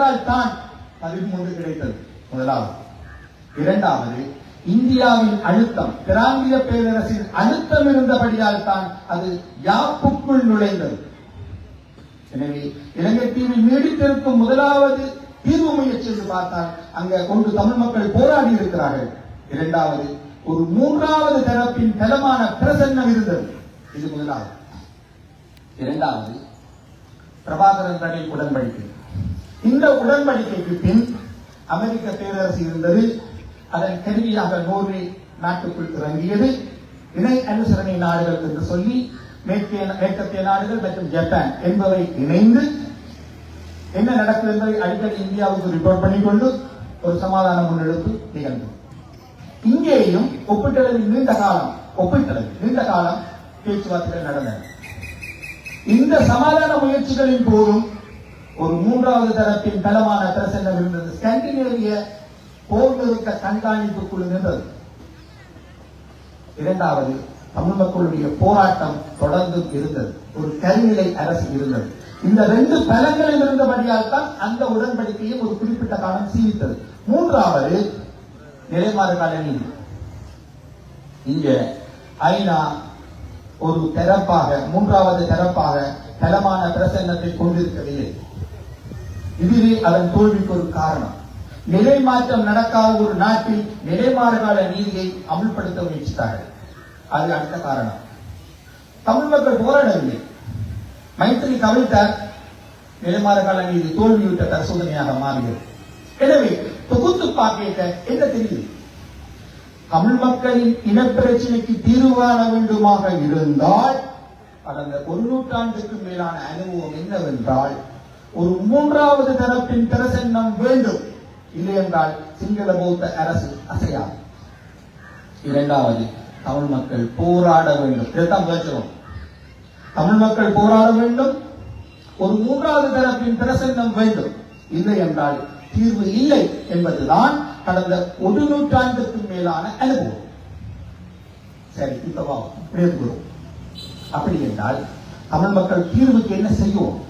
செய்ததால் தான் பதிமூன்று கிடைத்தது. முதலாவது. இரண்டாவது இந்தியாவின் அழுத்தம் பிராந்திய பேரரசின் அழுத்தம் இருந்தபடியால் தான் அது யாப்புக்குள் நுழைந்தது. எனவே இலங்கை தீவில் நீடித்திருக்கும் முதலாவது தீர்வு முயற்சி என்று பார்த்தால் அங்க கொண்டு தமிழ் மக்கள் போராடி இருக்கிறார்கள். இரண்டாவது ஒரு மூன்றாவது தரப்பின் பலமான பிரசன்னம் இருந்தது. இது முதலாவது. இரண்டாவது பிரபாகரன் ரணில் உடன்படிக்கை. இந்த உடன்படிக்கைக்கு பின் அமெரிக்க பேரரசு இருந்தது அதன் கருவியாக நோர்வே நாட்டுக்குள் இறங்கியது. இணை அனுசரணை நாடுகள் என்று சொல்லி மேற்கே மேற்கத்திய நாடுகள் மற்றும் ஜப்பான் என்பவை இணைந்து என்ன நடக்குது என்பதை அடிக்கடி இந்தியாவுக்கு ரிப்போர்ட் பண்ணிக்கொண்டு ஒரு சமாதான முன்னெடுப்பு நிகழ்ந்தது. இங்கேயும் ஒப்பீட்டளவில் நீண்ட காலம் ஒப்பீட்டளவில் நீண்ட காலம் பேச்சுவார்த்தைகள் நடந்தன. இந்த சமாதான முயற்சிகளின் போதும் ஒரு மூன்றாவது தரப்பின் பலமான பிரசன்னம் இருந்தது. ஸ்கண்டினேவிய போர் நிறுத்த கண்காணிப்பு குழு நின்றது. இரண்டாவது தமிழ் மக்களுடைய போராட்டம் தொடர்ந்து இருந்தது. ஒரு கருநிலை அரசு இருந்தது. இந்த ரெண்டு பலங்களும் இருந்தபடியால் தான் அந்த உடன்படிக்கையும் ஒரு குறிப்பிட்ட காலம் சீவித்தது மூன்றாவது நிலைமாறு கால நீதி இங்க ஐநா ஒரு தரப்பாக மூன்றாவது தரப்பாக பலமான பிரசன்னத்தை கொண்டிருக்கவில்லை. இதுவே அதன் தோல்விக்கு ஒரு காரணம். நிலை மாற்றம் நடக்காத ஒரு நாட்டில் நிலைமாறு கால நீதியை அமுல்படுத்த முயற்சித்தார்கள். அது அடுத்த காரணம். தமிழ் மக்கள் போராடவில்லை. மைத்திரி கவிழ்த்தார் நிலைமாறு கால நீதி தோல்வியுற்ற பரிசோதனையாக மாறியது. எனவே தொகுத்து பார்க்க என்ன தெரியுது? தமிழ் மக்களின் இனப்பிரச்சனைக்கு தீர்வு காண வேண்டுமாக இருந்தால் கடந்த ஒரு நூற்றாண்டுக்கு மேலான அனுபவம் என்னவென்றால் ஒரு மூன்றாவது தரப்பின் பிரசன்னம் வேண்டும். இல்லை என்றால் சிங்கள பௌத்த அரசு அசையாது. இரண்டாவது தமிழ் மக்கள் போராட வேண்டும். இதைத்தான் பேசுறோம் தமிழ் மக்கள் போராட வேண்டும். ஒரு மூன்றாவது தரப்பின் பிரசன்னம் வேண்டும். இல்லை என்றால் தீர்வு இல்லை என்பதுதான் கடந்த ஒரு நூற்றாண்டுக்கும் மேலான அனுபவம். சரி இப்ப வா அப்படி என்றால் தமிழ் மக்கள் தீர்வுக்கு என்ன செய்வோம்?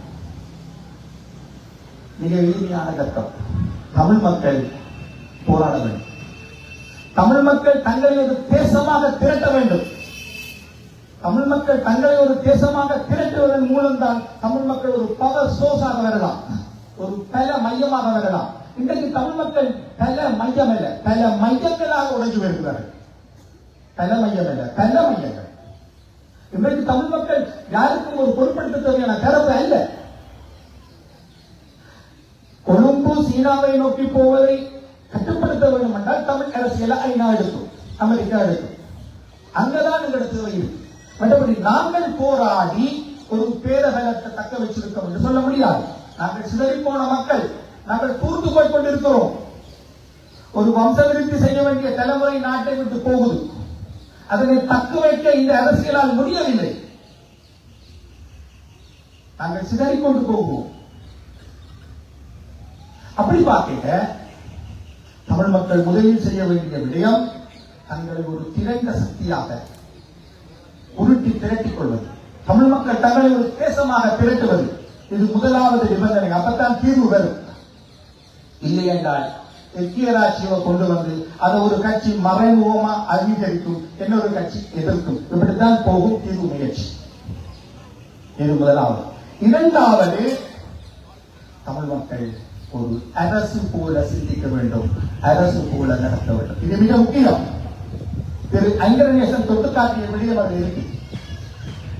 மிக எளிமையான கட்டம் தமிழ் மக்கள் போராட வேண்டும். தமிழ் மக்கள் தங்களை ஒரு தேசமாக திரட்ட வேண்டும். தமிழ் மக்கள் தங்களை ஒரு தேசமாக திரட்டுவதன் மூலம்தான் தமிழ் மக்கள் ஒரு பவர் சோர்ஸாக வரலாம். ஒரு பல மையமாக வரலாம். இன்றைக்கு தமிழ் மக்கள் பல மையம் அல்ல பல மையங்களாக உடைஞ்சு வருகிறார்கள். பல மையம் அல்ல பல மையங்கள். இன்றைக்கு தமிழ் மக்கள் யாருக்கும் ஒரு பொருட்படுத்த தேவையான தரப்பு அல்ல. கொழும்பு சீனாவை நோக்கி போவதை கட்டுப்படுத்த வேண்டும் என்றால் தமிழ் அரசியல ஐநா எடுக்கும் அமெரிக்கா எடுக்கும். அங்கதான் எங்களுக்கு தேவை இருக்கு. மற்றபடி நாங்கள் போராடி ஒரு பேரகலத்தை தக்க வச்சிருக்கோம் என்று சொல்ல முடியாது. நாங்கள் சிதறி போன மக்கள் நாங்கள் கூர்ந்து போய் கொண்டிருக்கிறோம். ஒரு வம்சவிருத்தி செய்ய வேண்டிய தலைமுறை நாட்டை விட்டு போகுது. அதனை தக்க வைக்க இந்த அரசியலால் முடியவில்லை. நாங்கள் சிதறிக்கொண்டு போகுவோம். அப்படி பார்க்க தமிழ் மக்கள் முதலில் செய்ய வேண்டிய விடயம் தங்களை ஒரு திரண்ட சக்தியாக உருட்டி திரட்டிக் கொள்வது. தமிழ் மக்கள் தங்களை ஒரு தேசமாக திரட்டுவது. இது முதலாவது நிபந்தனை. அப்பத்தான் தீர்வு வரும். இல்லை என்றால் எக்கியராட்சியை கொண்டு வந்து அதை ஒரு கட்சி மறைமுகமா அங்கீகரிக்கும் இன்னொரு கட்சி எதிர்க்கும். இப்படித்தான் போகும் தீர்வு முயற்சி. இது முதலாவது. இரண்டாவது தமிழ் மக்கள் ஒரு அரசு போல சிந்திக்க வேண்டும் அரசு போல நடத்த வேண்டும் இது மிக முக்கியம் திரு ஐங்கரநேசன் தொட்டு காட்டிய விடயம் அது இருக்கு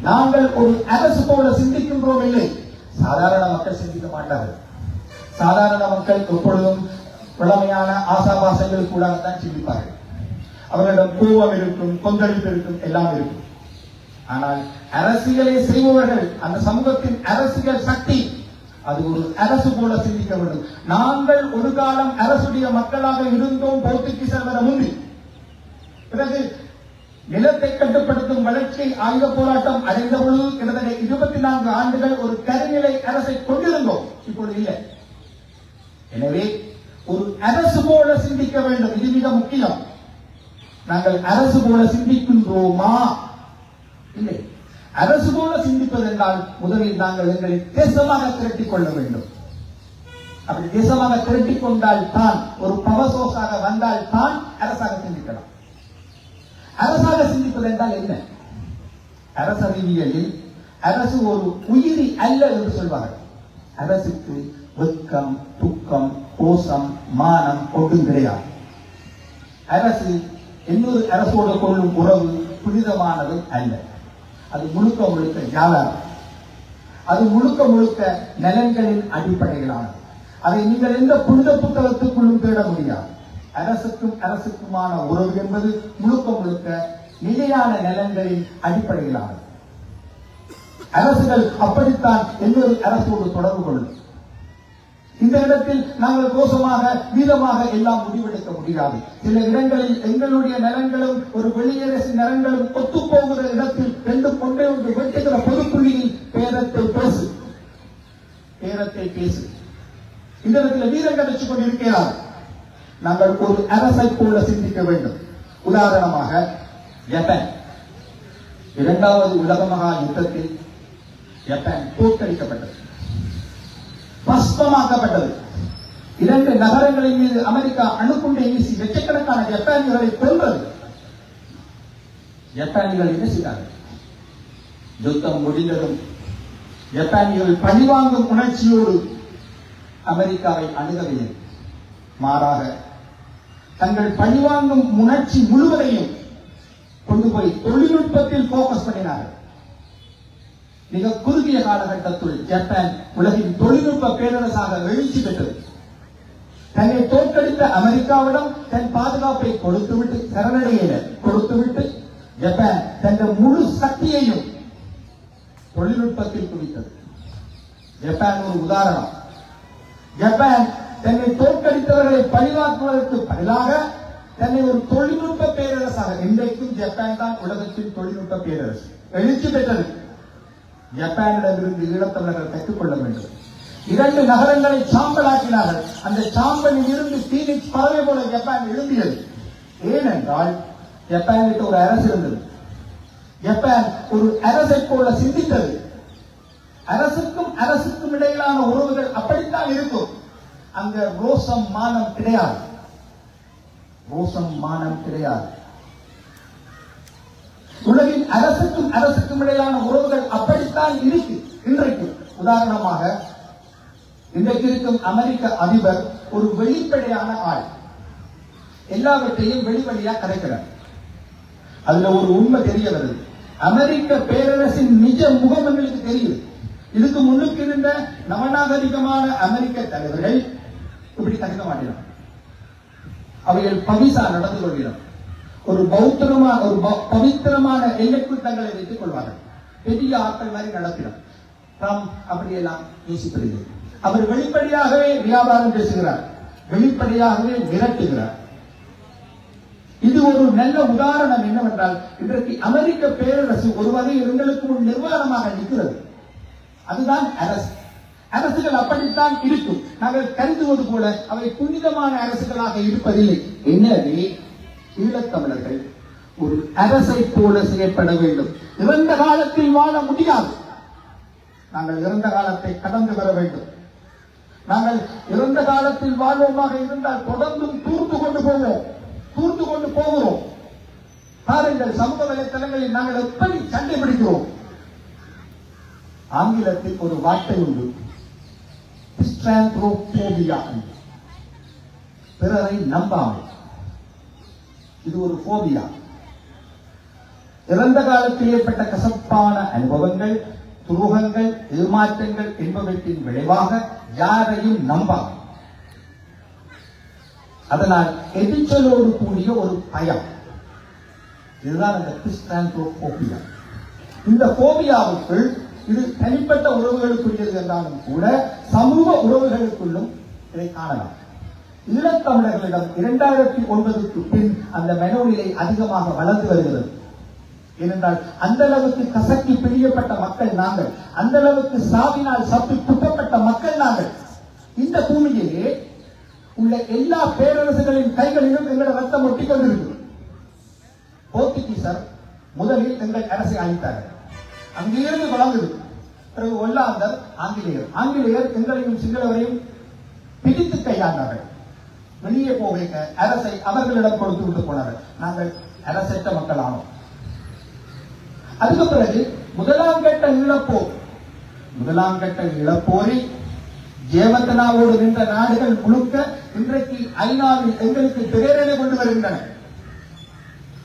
நாங்கள் ஒரு அரசு போல சிந்திக்கின்றோம் இல்லை சாதாரண மக்கள் சிந்திக்க மாட்டார்கள் சாதாரண மக்கள் எப்பொழுதும் பழமையான ஆசாபாசங்கள் கூட தான் சிந்திப்பார்கள் அவர்களிடம் கோபம் இருக்கும் கொந்தளிப்பு இருக்கும் எல்லாம் இருக்கும் ஆனால் அரசியலை செய்பவர்கள் அந்த சமூகத்தின் அரசியல் சக்தி அது ஒரு அரசு போல சிந்திக்க வேண்டும். நாங்கள் ஒரு காலம் அரசுடைய மக்களாக இருந்தோம் போர்த்துகீசர் வர முந்தி பிறகு நிலத்தை கட்டுப்படுத்தும் வளர்ச்சி ஆயுத போராட்டம் அடைந்த பொழுது கிட்டத்தட்ட இருபத்தி நான்கு ஆண்டுகள் ஒரு கருநிலை அரசை கொண்டிருந்தோம். இப்பொழுது இல்லை. எனவே ஒரு அரசு போல சிந்திக்க வேண்டும். இது மிக முக்கியம். நாங்கள் அரசு போல சிந்திக்கின்றோமா? இல்லை. அரசு போல சிந்திப்பது என்றால் முதலில் நாங்கள் எங்களை தேசமாக திரட்டிக் கொள்ள வேண்டும். அப்படி தேசமாக திரட்டிக் கொண்டால் தான் ஒரு பவசோஸாக வந்தால் தான் அரசாக சிந்திக்கலாம். அரசாக சிந்திப்பது என்றால் என்ன ரீதியில் அரசு ஒரு உயிரி அல்ல என்று சொல்வார்கள். அரசுக்கு வெக்கம் துக்கம் கோஷம் மானம் ஒன்றும் கிடையாது. அரசு இன்னொரு அரசோடு கொள்ளும் உறவு புனிதமானது அல்ல. அது முழுக்க முழுக்க வியாபாரம் அது முழுக்க முழுக்க நலன்களின் அடிப்படையிலானது அதை நீங்கள் எந்த புனித புத்தகத்துக்குள்ளும் தேட முடியாது. அரசுக்கும் அரசுக்குமான உறவு என்பது முழுக்க முழுக்க நிலையான நலன்களின் அடிப்படையிலானது அரசுகள் அப்படித்தான் எந்த அரசோடு தொடர்பு கொள்ளும். இந்த இடத்தில் நாங்கள் கோஷமாக வீதமாக எல்லாம் முடிவெடுக்க முடியாது. சில இடங்களில் எங்களுடைய நலன்களும் ஒரு வெளியரசு நலன்களும் ஒத்து போகிற இடத்தில் ரெண்டு கொண்டே ஒன்று வெட்டுகிற பொதுப்புள்ளியில் பேரத்தை பேசு. பேரத்தை பேசு. இந்த இடத்துல வீரம் கிடைச்சு கொண்டிருக்கிறார். நாங்கள் ஒரு அரசை போல சிந்திக்க வேண்டும். உதாரணமாக ஜப்பான். இரண்டாவது உலக மகா யுத்தத்தில் ஜப்பான் தோற்கடிக்கப்பட்டது. பஸ்பமாக்கப்பட்டது இரண்டு நகரங்களின் மீது அமெரிக்கா அணுகுண்டை வீசி லட்சக்கணக்கான ஜப்பானியர்களை கொன்றது. ஜப்பானியர்கள் என்ன செய்தார்கள்? யுத்தம் முடிந்ததும் ஜப்பானியர்கள் பழிவாங்கும் உணர்ச்சியோடு அமெரிக்காவை அணுகவில்லை. மாறாக தங்கள் பழிவாங்கும் உணர்ச்சி முழுவதையும் கொண்டு போய் தொழில்நுட்பத்தில் போக்கஸ் பண்ணினார்கள். மிக குறுகிய காலகட்டத்தில் ஜப்பான் உலகின் தொழில்நுட்ப பேரரசாக எழுச்சி பெற்றது. தன்னை தோற்கடித்த அமெரிக்காவிடம் தன் பாதுகாப்பை கொடுத்துவிட்டு சரணடையில கொடுத்துவிட்டு ஜப்பான் தன் முழு சக்தியையும் தொழில்நுட்பத்தில் குவித்தது. ஜப்பான் ஒரு உதாரணம். ஜப்பான் தன்னை தோற்கடித்தவர்களை பழிவாக்குவதற்கு பதிலாக தன்னை ஒரு தொழில்நுட்ப பேரரசாக இன்றைக்கும் ஜப்பான் தான் உலகத்தின் தொழில்நுட்ப பேரரசு. எழுச்சி பெற்றது. ஜப்பானிடமிருந்து ஈழத்தமிழர்கள் கற்றுக்கொள்ள வேண்டும். இரண்டு நகரங்களை சாம்பலாக்கினார்கள். அந்த சாம்பலில் இருந்து பீனிக்ஸ் பறவை போல ஜப்பான் எழும்பியது. ஏனென்றால் ஜப்பானில் ஒரு அரசு இருந்தது. ஜப்பான் ஒரு அரசை போல சிந்தித்தது. அரசுக்கும் அரசுக்கும் இடையிலான உறவுகள் அப்படித்தான் இருக்கும். அங்க ரோசம் மானம் கிடையாது. ரோசம் மானம் கிடையாது. உலகின் அரசுக்கும் அரசுக்கும் இடையிலான உறவுகள் அப்படித்தான் இருக்கு இன்றைக்கு. உதாரணமாக இன்றைக்கு இருக்கும் அமெரிக்க அதிபர் ஒரு வெளிப்படையான ஆள். எல்லாவற்றையும் வெளிவழியா கதைக்கிறார். அதுல ஒரு உண்மை தெரிய வருது. அமெரிக்க பேரரசின் நிஜ முகம் எங்களுக்கு தெரியுது. இதுக்கு முன்னுக்கு இருந்த நவநாகரிகமான அமெரிக்க தலைவர்கள் இப்படி தகுந்த மாட்டினார் அவைகள் பவிசா நடந்து கொள்கிறோம் ஒரு பௌத்தரமான ஒரு பவித்திரமான எல்லைக்கு தங்களை வைத்துக் கொள்வார்கள். பெரிய ஆட்கள் மாதிரி நடத்தினோம் ட்ரம்ப் அப்படியெல்லாம் யோசிப்பதில்லை அவர் வெளிப்படையாகவே வியாபாரம் பேசுகிறார். வெளிப்படையாகவே மிரட்டுகிறார். இது ஒரு நல்ல உதாரணம் என்னவென்றால் இன்றைக்கு அமெரிக்க பேரரசு ஒரு வகை எங்களுக்கு ஒரு நிர்வாகமாக நிற்கிறது. அதுதான் அரசு. அரசுகள் அப்படித்தான் இருக்கும். நாங்கள் கருதுவது போல அவை புனிதமான அரசுகளாக இருப்பதில்லை. எனவே ஈழத்தமிழர்கள் ஒரு அரசை போல செயற்பட வேண்டும். இறந்த காலத்தில் வாழ முடியாது. நாங்கள் இறந்த காலத்தை கடந்து வர வேண்டும். நாங்கள் இறந்த காலத்தில் வாழ்வோமாக இருந்தால் தொடர்ந்தும் தூர்ந்து கொண்டு போவோம். தூர்ந்து கொண்டு போகிறோம். பாருங்கள் சமூக வலைத்தளங்களில் நாங்கள் எப்படி சண்டை பிடிக்கிறோம்? ஆங்கிலத்தில் ஒரு வார்த்தை உண்டு. பிறரை நம்பாமல். இது ஒரு போபியா இறந்த காலத்தில் ஏற்பட்ட கசப்பான அனுபவங்கள் துரோகங்கள் ஏமாற்றங்கள் என்பவற்றின் விளைவாக யாரையும் நம்பாமை அதனால் எதிர்ச்சலோடு கூடிய ஒரு பயம். இதுதான் அந்த கிறிஸ்டான்ட்ரோபோபியா இந்த போபியாவுக்குள் இது தனிப்பட்ட உறவுகளுக்குரியது என்றாலும் கூட சமூக உறவுகளுக்குள்ளும் இதை காணலாம். ஈழத்தமிழர்களிடம் இரண்டாயிரத்தி ஒன்பதுக்கு பின் அந்த மனோநிலை அதிகமாக வளர்ந்து வருகிறது. ஏனென்றால் அந்த அளவுக்கு கசக்கி பிழியப்பட்ட மக்கள் நாங்கள் அந்த அளவுக்கு சாவினால் சப்பி குட்டப்பட்ட மக்கள் நாங்கள். இந்த பூமியிலே உள்ள எல்லா பேரரசுகளின் கைகளிலும் எங்களை ரத்தம் ஒட்டி கொண்டிருக்கு போர்த்துகீசர் முதலில் எங்கள் அரசை அழித்தார்கள். அங்கிருந்து வழங்குது. பிறகு ஒல்லாந்தர் ஆங்கிலேயர். ஆங்கிலேயர் எங்களையும் சிங்களவரையும் பிடித்து கையாண்டார்கள். வெளியே போக அரசை அவர்களிடம் கொடுத்து விட்டு போனார்கள் நாங்கள் அரசற்ற மக்கள் ஆனோம் அதுக்கு பிறகு முதலாம் கட்ட இழப்போர் முதலாம் கட்ட இழப்போரில் ஜேவந்தனாவோடு நின்ற நாடுகள் முழுக்க இன்றைக்கு ஐநாவில் எங்களுக்கு பிரேரணை கொண்டு வருகின்றன.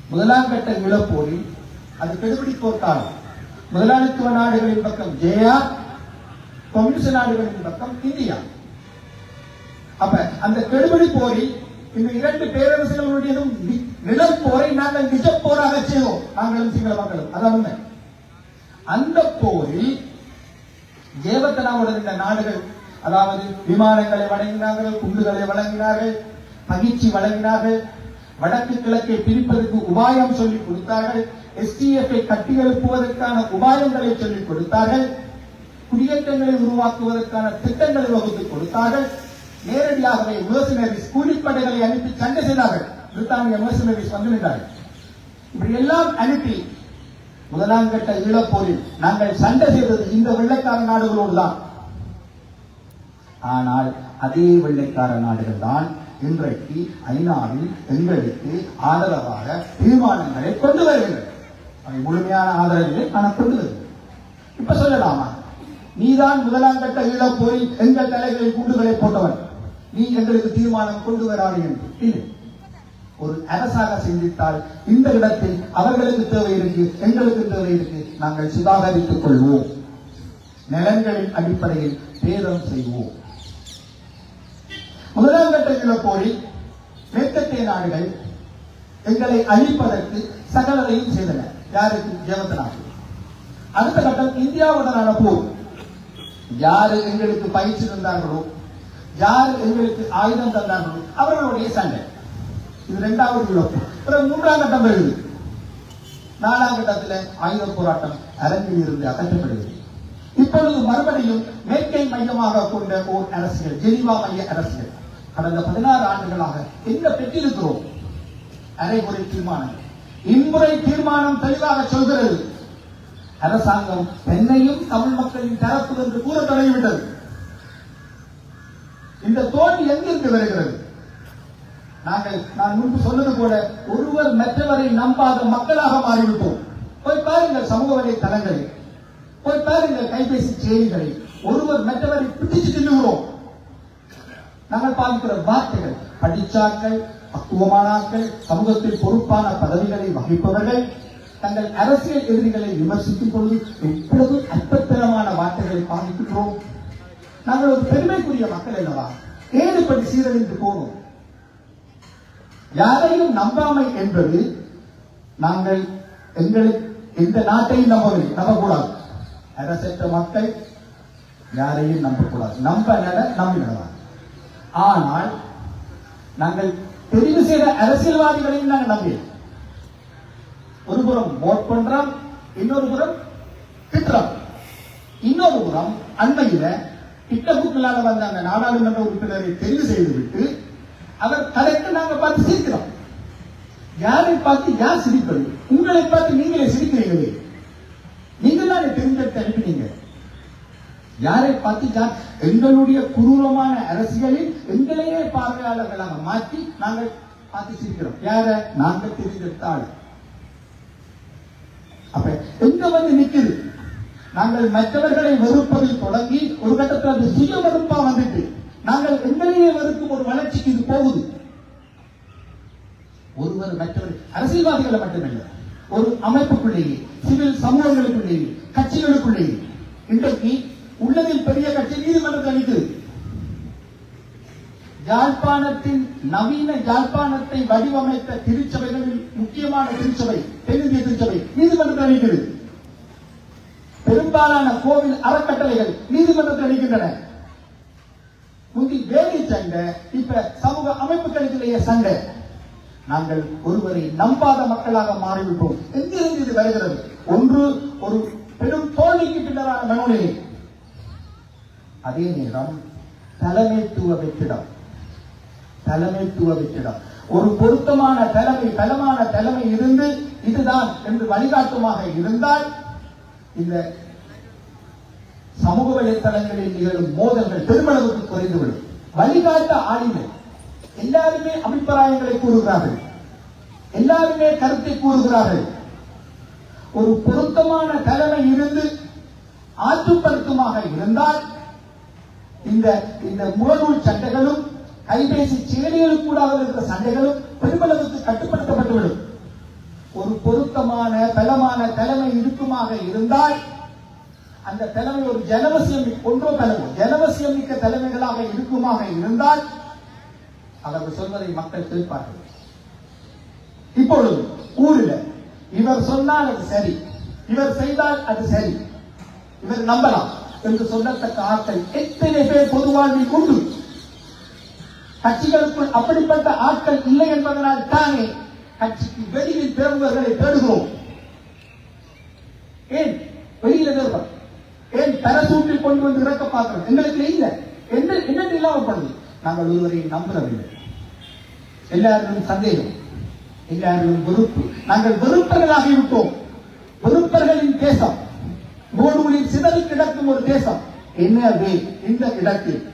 முதலாம் கட்ட இழப்போரில் அது கெடுபிடிப்போர் காலம் முதலாளித்துவ நாடுகளின் பக்கம் ஜெயா கம்யூனிஸ்ட் நாடுகளின் பக்கம் இந்தியா. அப்ப அந்த கெடுபிடி போரில் இந்த இரண்டு பேரரசுகளுடையதும் நிழல் போரை நாங்கள் நிஜ போராக செய்தோம். நாங்களும் சிங்கள மக்களும் அதாவது அந்த போரில் ஜேவத்தனாவுடன் இருந்த நாடுகள் அதாவது விமானங்களை வழங்கினார்கள் குண்டுகளை வழங்கினார்கள் பகிர்ச்சி வழங்கினார்கள் வடக்கு கிழக்கை பிரிப்பதற்கு உபாயம் சொல்லிக் கொடுத்தார்கள் எஸ்டிஎஃப் கட்டி எழுப்புவதற்கான உபாயங்களை சொல்லிக் கொடுத்தார்கள் குடியேற்றங்களை உருவாக்குவதற்கான திட்டங்களை வகுத்து கொடுத்தார்கள் நேரடியாகவே mercenaries கூலிப்படைகளை அனுப்பி சண்டை செய்தார்கள். பிரித்தானிய mercenaries வந்து இப்படி எல்லாம் அனுப்பி முதலாம் கட்ட ஈழப்போரில் நாங்கள் சண்டை செய்தது இந்த வெள்ளைக்கார நாடுகளோடு தான் ஆனால் அதே வெள்ளைக்கார நாடுகள் தான் இன்றைக்கு ஐநாவில் எங்களுக்கு ஆதரவாக தீர்மானங்களை கொண்டு வருகின்றன அவை முழுமையான ஆதரவில்லை ஆனால் கொண்டு இப்ப சொல்லலாமா? நீதான் முதலாம் கட்ட ஈழப்போரில் எங்கள் தலைகளில் குண்டுகளை போட்டவன். நீ எங்களுக்கு தீர்மானம் கொண்டு வராது என்று. இல்லை. ஒரு அரசாக சிந்தித்தால் இந்த இடத்தில் அவர்களுக்கு தேவை இருக்கு எங்களுக்கு தேவை இருக்கு நாங்கள் சுதாகரித்துக் கொள்வோம். நிலங்களின் அடிப்படையில் பேதம் செய்வோம். முதலாம் கட்ட நிலப்போரில் மேற்கத்திய நாடுகள் எங்களை அழிப்பதற்கு சகலதையும் செய்தன. யாருக்கு? ஜெவத்தனாக அடுத்த கட்டம் இந்தியாவுடனான போர். யாரு எங்களுக்கு பயிற்சி தந்தார்களோ? யார் எங்களுக்கு ஆயுதம் தந்தார்களோ அவர்களுடைய சண்டை. இது இரண்டாவது இழப்பு பிறகு மூன்றாம் கட்டம் வருது. நாலாம் கட்டத்தில் ஆயுத போராட்டம் அரங்கில் இருந்து அகற்றப்படுகிறது. இப்பொழுது மறுபடியும் மேற்கை மையமாக கொண்ட ஓர் அரசியல் ஜெனிவா மைய அரசியல். கடந்த பதினாறு ஆண்டுகளாக என்ன பெற்றிருக்கிறோம்? அரைமுறை தீர்மானம். இம்முறை தீர்மானம் தெளிவாக சொல்கிறது. அரசாங்கம் பெண்ணையும் தமிழ் மக்களின் தரப்பு என்று கூற தொடங்கிவிட்டது. இந்த தோல்வி எங்கிருந்து வருகிறது? நாங்கள் நான் முன்பு சொன்னது போல ஒருவர் மற்றவரை நம்பாத மக்களாக மாறிவிட்டோம். போய் பாருங்கள் சமூக வலைத்தளங்களில். போய் பாருங்கள் கைபேசி செய்திகளில் ஒருவர் மற்றவரை பிடிச்சு தின்னுகிறோம். நாங்கள் பார்க்கிற வார்த்தைகள் படிச்சாக்கள் பக்குவமானாக்கள் சமூகத்தில் பொறுப்பான பதவிகளை வகிப்பவர்கள் தங்கள் அரசியல் எதிரிகளை விமர்சிக்கும் பொழுது எவ்வளவு அற்பத்தனமான வார்த்தைகளை பாதிக்கின்றோம் நாங்கள் ஒரு பெருமைக்குரிய மக்கள் அல்லவா? ஏன் இப்படி சீரழிந்து போகும் யாரையும் நம்பாமை என்பது நாங்கள் எங்களுக்கு எந்த நாட்டையும் நம்பவில்லை நம்பக்கூடாது. அரசற்ற மக்கள் யாரையும் நம்பக்கூடாது. நம்ப நட நம்பினதான் ஆனால் நாங்கள் தெரிவு செய்த அரசியல்வாதிகளையும் நாங்கள் நம்பினோம். ஒரு புறம் ஓட் பண்றோம் இன்னொரு புறம் திட்டுறோம் இன்னொரு புறம் அண்மையில திட்டப்புக்களாக வந்த அந்த நாடாளுமன்ற உறுப்பினரை தெரிவு செய்துவிட்டு அவர் தலைக்கு நாங்க பார்த்து சிரிக்கிறோம். யாரை பார்த்து யார் சிரிப்பது? உங்களை பார்த்து நீங்களே சிரிக்கிறீங்களே. நீங்கள் தானே தெரிஞ்செடுத்து அனுப்பினீங்க யாரை பார்த்து யார் எங்களுடைய குரூரமான அரசியலில் எங்களையே பார்வையாளர்களாக மாற்றி நாங்கள் பார்த்து சிரிக்கிறோம். யார? நாங்கள் தெரிந்தெடுத்த ஆள் அப்ப எங்க வந்து நிக்குது? நாங்கள் மற்றவர்களை வெறுப்பதில் தொடங்கி ஒரு கட்டத்தில் அது சுய வெறுப்பா வந்துட்டு நாங்கள் எங்களையே வெறுக்கும் ஒரு வளர்ச்சிக்கு இது போகுது. ஒருவர் மற்றவர் அரசியல்வாதிகளை மட்டுமல்ல ஒரு அமைப்புக்குள்ளேயே சிவில் சமூகங்களுக்குள்ளேயே கட்சிகளுக்குள்ளேயே இன்றைக்கு உள்ளதில் பெரிய கட்சி நீதிமன்றத்தில் அளிக்குது யாழ்ப்பாணத்தின் நவீன யாழ்ப்பாணத்தை வடிவமைத்த திருச்சபைகளில் முக்கியமான திருச்சபை தென்னிந்திய திருச்சபை நீதிமன்றத்தில் அளிக்கிறது பெரும்பாலான கோவில் அறக்கட்டளைகள் நீதிமன்றத்தில் அளிக்கின்றன முந்தி வேலை சண்டை இப்ப சமூக அமைப்புகளுக்கிடையே சண்டை. நாங்கள் ஒருவரை நம்பாத மக்களாக மாறிவிட்டோம். எங்கிருந்து இது வருகிறது? ஒன்று ஒரு பெரும் தோல்விக்கு பின்னரான மனோநிலை. அதே நேரம் தலைமைத்துவ வெற்றிடம். தலைமைத்துவ வெற்றிடம். ஒரு பொருத்தமான தலைமை பலமான தலைமை இருந்து இதுதான் என்று வழிகாட்டுமாக இருந்தால் இந்த சமூக வலைத்தளங்களில் நிகழும் மோதல்கள் பெருமளவுக்கு குறைந்துவிடும். வழிகாட்ட ஆளினர் எல்லாருமே அபிப்பிராயங்களை கூறுகிறார்கள். எல்லாருமே கருத்தை கூறுகிறார்கள். ஒரு பொருத்தமான தலைமை இருந்து ஆற்றுப்படுத்துமாக இருந்தால் இந்த இந்த முகநூல் சண்டைகளும் கைபேசி செயலிகளுக்கூடாக இருக்கிற சண்டைகளும் பெருமளவுக்கு கட்டுப்படுத்தப்பட்டுவிடும். ஒரு பொருத்தமான தலமான தலைமை இருக்குமாக இருந்தால் அந்த தலைமை ஒரு ஜனவசியம் ஒன்றோ தலைமை ஜனவசியம் மிக்க தலைமைகளாக இருக்குமாக இருந்தால் அவர் சொல்வதை மக்கள் கேட்பார்கள். இப்பொழுது ஊரில் இவர் சொன்னால் அது சரி இவர் செய்தால் அது சரி இவர் நம்பலாம் என்று சொல்லத்தக்க ஆட்கள் எத்தனை பேர் பொது வாழ்வில் உண்டு? கட்சிகளுக்குள் அப்படிப்பட்ட ஆட்கள் இல்லை என்பதனால் தானே கட்சிக்கு வெளியில் பெறுபவர்களை தேடுகிறோம் ஏன்? வெளியில தேடுறோம் ஏன் பரசூட்டில் கொண்டு வந்து இறக்க பார்க்கிறோம்? எங்களுக்கு இல்லை. என்ன என்ன இல்லாம பண்ணுது நாங்கள் ஒருவரையும் நம்புறதில்லை. எல்லாரும் சந்தேகம் எல்லாரும் வெறுப்பு. நாங்கள் வெறுப்பர்களாகி விட்டோம். வெறுப்பர்களின் தேசம். நூலூரில் சிதறி கிடக்கும் ஒரு தேசம். எனவே இந்த இடத்தில்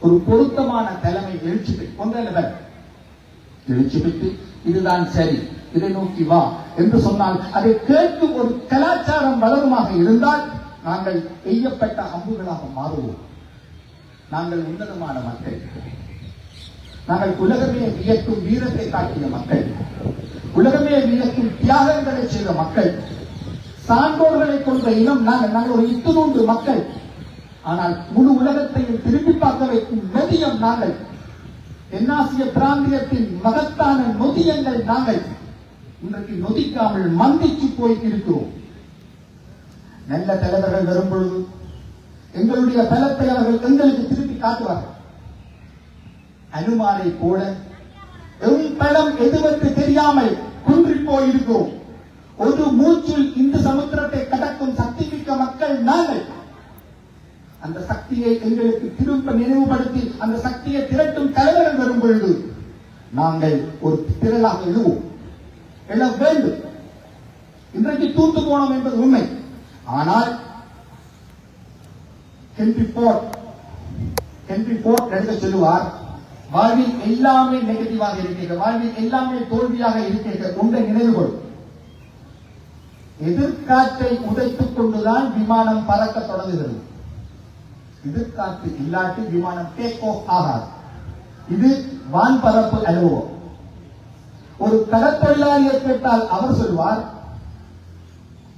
ஒரு பொருத்தமான தலைமை எழுச்சி பெற்று ஒன்றல்லவர் இதுதான் சரி இதை நோக்கி வா என்று சொன்னால் அதை கேட்கும் ஒரு கலாச்சாரம் வளருமாக இருந்தால் நாங்கள் எய்யப்பட்ட அம்புகளாக மாறுவோம். நாங்கள் உன்னதமான மக்கள். நாங்கள் உலகமே வியக்கும் வீரத்தை காட்டிய மக்கள். உலகமே வியக்கும் தியாகங்களை செய்த மக்கள். சான்றோர்களை கொண்ட இனம் நாங்கள் நாங்கள் ஒரு இத்து மக்கள். ஆனால் முழு உலகத்தையும் திரும்பி பார்க்க வைக்கும் நதியம் நாங்கள். தென்னாசிய பிராந்தியத்தின் மகத்தான நொதியங்கள் நாங்கள் இன்றைக்கு நொதிக்காமல் மந்திச்சு போய் இருக்கிறோம் நல்ல தலைவர்கள் வரும் பொழுது எங்களுடைய பலத்தை அவர்கள் எங்களுக்கு திருப்பி காட்டுவார்கள். அனுமானை போல எம் பலம் எதுவென்று தெரியாமல் குன்றி போயிருக்கிறோம். ஒரு மூச்சில் இந்து சமுத்திரத்தை கடக்கும் சக்தி மிக்க மக்கள் நாங்கள் அந்த சக்தியை எங்களுக்கு திரும்ப நினைவுபடுத்தி அந்த சக்தியை திரட்டும் தலைவர்கள் வரும் பொழுது நாங்கள் ஒரு திரளாக எழுவோம். எழ வேண்டும் இன்றைக்கு தூத்து போனோம் என்பது உண்மை. ஆனால் ஹென்றி போர்ட் ஹென்றி போர்ட் எழுத சொல்லுவார் வாழ்வில் எல்லாமே நெகட்டிவாக இருக்கிறது வாழ்வில் எல்லாமே தோல்வியாக இருக்கிறது ஒன்றை நினைவுகொள் எதிர்காற்றை உதைத்துக் கொண்டுதான் விமானம் பறக்க தொடங்குகிறது. எதிர்காற்று இல்லாட்டி விமானம் டேக் ஆஃப் ஆகாது. இது வான்பரப்பு அனுபவம். ஒரு கடற்தொழிலாளியை கேட்டால் அவர் சொல்வார்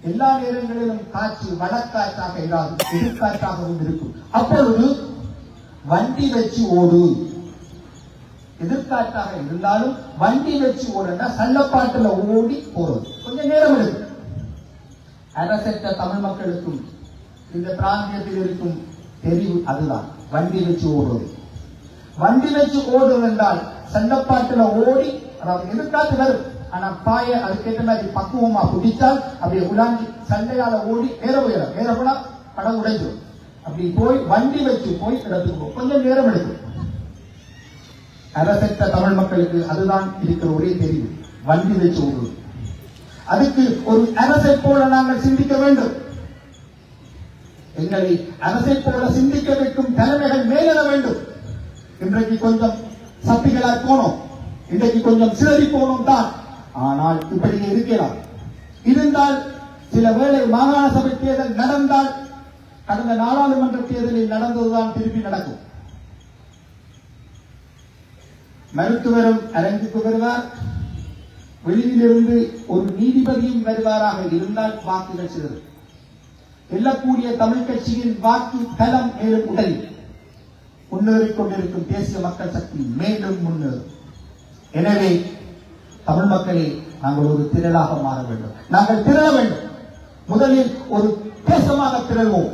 எல்லா நேரங்களிலும் காற்று வடக்காற்றாக இராது எதிர்காற்றாகவும் இருக்கும். அப்பொழுது வண்டி வச்சு ஓடு. எதிர்காற்றாக இருந்தாலும் வண்டி வச்சு ஓடுனா சல்லப்பாட்டுல ஓடி போறது. கொஞ்சம் நேரம் இருக்கு அரசற்ற தமிழ் மக்களுக்கும் இந்த பிராந்தியத்தில் இருக்கும் தெரிவு அதுதான். வண்டி வச்சு ஓடுவது. வண்டி வச்சு ஓடுவது என்றால் சண்டப்பாட்டுல ஓடி அதாவது எதிர்காத்து வரும். ஆனா பாய அதுக்கேற்ற மாதிரி பக்குவமா பிடிச்சால் அப்படியே உலாஞ்சி சண்டையால ஓடி நேர போயிடும் நேர போனா படம் உடைஞ்சிடும் அப்படி போய் வண்டி வச்சு போய் இடத்துக்கு கொஞ்சம் நேரம் எடுக்கும். அரசற்ற தமிழ் மக்களுக்கு அதுதான் இருக்கிற ஒரே தெரிவு. வண்டி வச்சு ஓடுவது. அதுக்கு ஒரு அரசை போல நாங்கள் சிந்திக்க வேண்டும். எங்களை அரசை போல சிந்திக்க வைக்கும் தலைமைகள் மேலிட வேண்டும். இன்றைக்கு கொஞ்சம் சப்பிகளாய் போனோம். இன்றைக்கு கொஞ்சம் சிதறி போனோம் தான். ஆனால் இப்படியே இருக்கலாம். இருந்தால் சில வேளை மாகாண சபை தேர்தல் நடந்தால் கடந்த நாடாளுமன்ற தேர்தலில் நடந்ததுதான் திருப்பி நடக்கும். மருத்துவரும் அரங்குக்கு வருவார். வெளியிலிருந்து ஒரு நீதிபதியும் வருவாராக இருந்தால் வாக்குகள் சிதறும். வெல்லக்கூடிய தமிழ் கட்சியின் வாக்கு தளம் மேலும் உடல் முன்னேறிக் கொண்டிருக்கும் தேசிய மக்கள் சக்தி மேலும் முன்னேறும். எனவே தமிழ் மக்களே நாங்கள் ஒரு திரளாக மாற வேண்டும். நாங்கள் திரள வேண்டும். முதலில் ஒரு தேசமாக திரள்வோம்.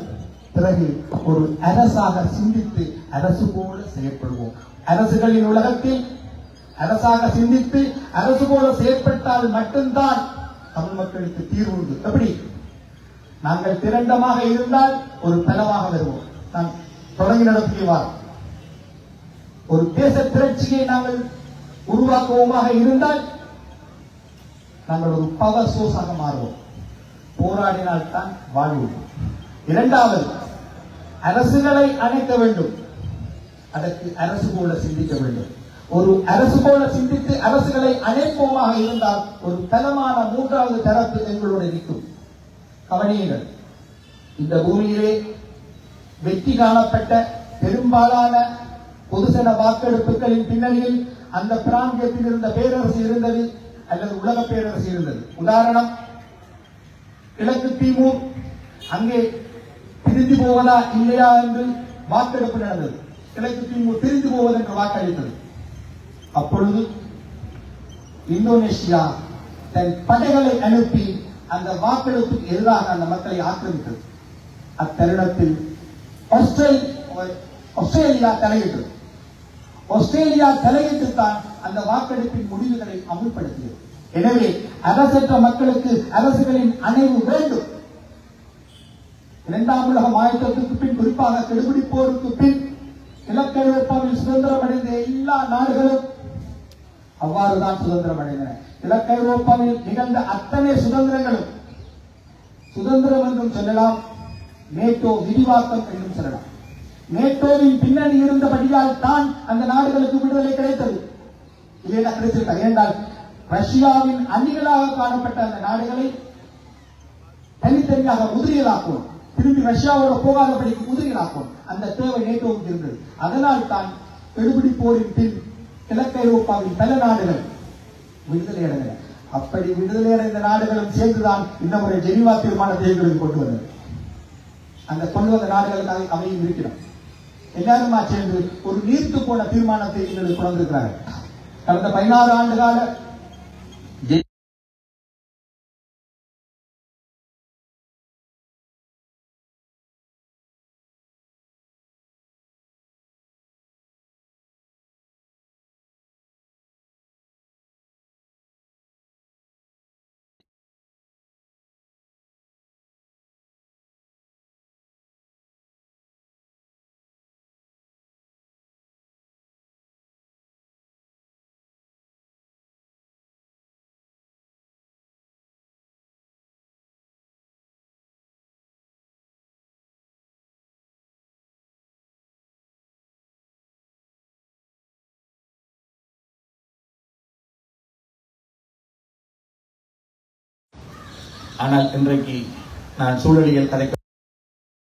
பிறகு ஒரு அரசாக சிந்தித்து அரசு போல செயற்படுவோம். அரசுகளின் உலகத்தில் அரசாக சிந்தித்து அரசு போல செயற்பட்டால் மட்டும்தான் தமிழ் மக்களுக்கு தீர்வு உண்டு. எப்படி? நாங்கள் திரண்டமாக இருந்தால் ஒரு பலமாக வருவோம். நான் தொடங்கி நடத்தியவார் ஒரு தேச திரட்சியை நாங்கள் உருவாக்குவோமாக இருந்தால் நாங்கள் ஒரு பவர் சோர்ஸாக மாறுவோம். போராடினால் தான் வாழ்வோம். இரண்டாவது அரசுகளை அணைக்க வேண்டும். அதற்கு அரசு போல சிந்திக்க வேண்டும். ஒரு அரசு போல சிந்தித்து அரசுகளை அணைப்போமாக இருந்தால் ஒரு தரமான மூன்றாவது தரப்பு எங்களோடு நிற்கும். கவனியுங்கள். இந்த பூமியிலே வெற்றி காணப்பட்ட பெரும்பாலான பொதுசன வாக்கெடுப்புகளின் பின்னணியில் அந்த பிராந்தியத்தில் இருந்த பேரரசு இருந்தது அல்லது உலக பேரரசு இருந்தது. உதாரணம் கிழக்கு தீமூர் அங்கே பிரிந்து போவதா இல்லையா என்று வாக்கெடுப்பு நடந்தது. கிழக்கு தீமூர் பிரிந்து போவது என்று வாக்களித்தது. அப்பொழுது இந்தோனேஷியா தன் படைகளை அனுப்பி வாக்கெடுப்புக்கு எதிராக அந்த மக்களை ஆக்கிரமித்தது. அத்தருணத்தில் ஆஸ்திரேலியா தலையிட்டது. ஆஸ்திரேலியா தலையிட்டு தான் அந்த வாக்கெடுப்பின் முடிவுகளை அமுல்படுத்தியது. எனவே அரசற்ற மக்களுக்கு அரசுகளின் அணைவு வேண்டும். இரண்டாம் உலக ஆயுதத்துக்கு பின் குறிப்பாக கெடுபிடிப்போருக்கு பின் கிழக்கைரோப்பாவில் சுதந்திரம் அடைந்த எல்லா நாடுகளும் அவ்வாறுதான் சுதந்திரம் அடைந்தன கிழக்கைரோப்பாவில் நிகழ்ந்த அத்தனை சுதந்திரங்களும் சுதந்திரம் என்றும் சொல்லலாம் நேட்டோ விரிவாக்கம் என்றும் சொல்லலாம். நேட்டோவின் பின்னணி இருந்தபடியால் தான் அந்த நாடுகளுக்கு விடுதலை கிடைத்தது. இல்லையா கிடைத்திருக்காது ஏனென்றால் ரஷ்யாவின் அணிகளாக காணப்பட்ட அந்த நாடுகளை தனித்தனியாக உதிரியலாக்கும் திரும்பி ரஷ்யாவோட போகாதபடிக்கு உதிரியலாக்கும் அந்த தேவை நேட்டோவுக்கு இருந்தது. அதனால் தான் கெடுபிடி போரின் பின் கிழக்கு ஐரோப்பாவின் பல நாடுகள் விடுதலை அடைந்தன. அப்படி விடுதலை அடைந்த நாடுகளும் சேர்ந்துதான் இந்த முறை ஜெனிவா தீர்மானத்தை எங்களுக்கு கொண்டு வந்தது. அந்த கொண்டு வந்த நாடுகளுக்காக அவையும் இருக்கிறோம். எல்லாருமா சேர்ந்து ஒரு நீர்த்து போன தீர்மானத்தை எங்களுக்கு கொண்டு வந்திருக்கிறார்கள். கடந்த பதினாறு ஆண்டு கால ஆனால் இன்றைக்கு நான் சூழலியல் கதை